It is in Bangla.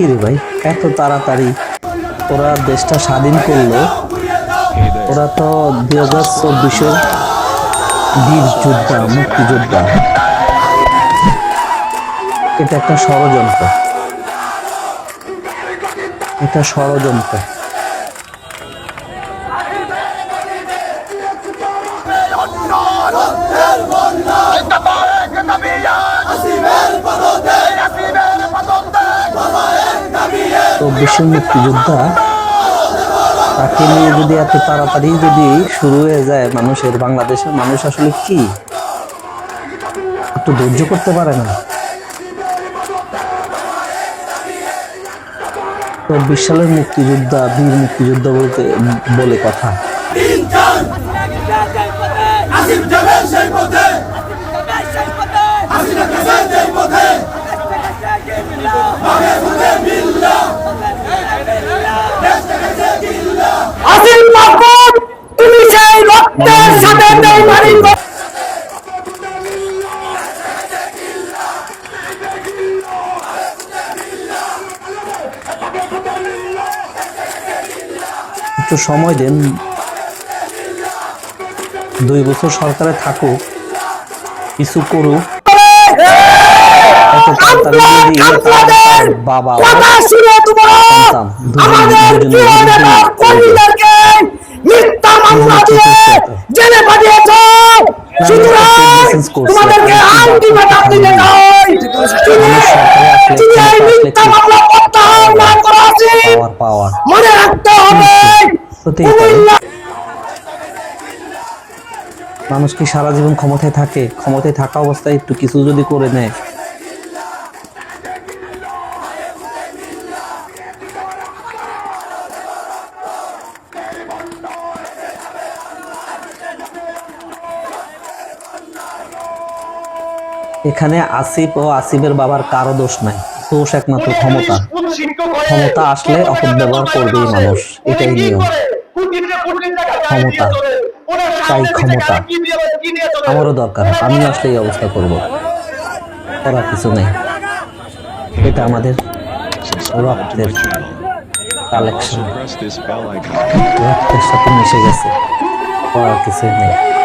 রে ভাই এত তাড়াতাড়ি ওরা দেশটা স্বাধীন করল ওরা তো দুই হাজার চব্বিশের বীর যোদ্ধা মুক্তিযোদ্ধা এটা একটা ষড়যন্ত্র এটা ষড়যন্ত্র চব্বিশের মুক্তিযোদ্ধা, তাকে নিয়ে যদি এত তাড়াতাড়ি যদি শুরু হয়ে যায় মানুষের, বাংলাদেশের মানুষ আসলে কি? একটু ধৈর্য করতে পারে না। চব্বিশ সালের মুক্তিযোদ্ধা, বীর মুক্তিযোদ্ধা বলতে, বলে কথা। সাথে একটু সময় দেন। দুই বছর সরকারে থাকুক কিছু করুক। বাবা সন্তান, দুজন- দুজনে পাওয়ার পাওয়ার। মনে রাখতে হবে। মানুষ কি সারা জীবন ক্ষমতায় থাকে? ক্ষমতায় থাকা অবস্থায় একটু কিছু যদি করে নেয়। এখানে আসিফ ও আসিফের বাবার কারও দোষ নাই। দোষ একমাত্র ক্ষমতা। ক্ষমতা আসলে অপব্যবহার করবেই মানুষ। এটাই নিয়ম। ক্ষমতা। চাই ক্ষমতা। আমারও দরকার। আমি আসলে এই অবস্থা করব। করার কিছু নেই। এটা আমাদের রক্তের কালেকশন. রক্তের সাথে মিশে গেছে। করার কিছু নেই।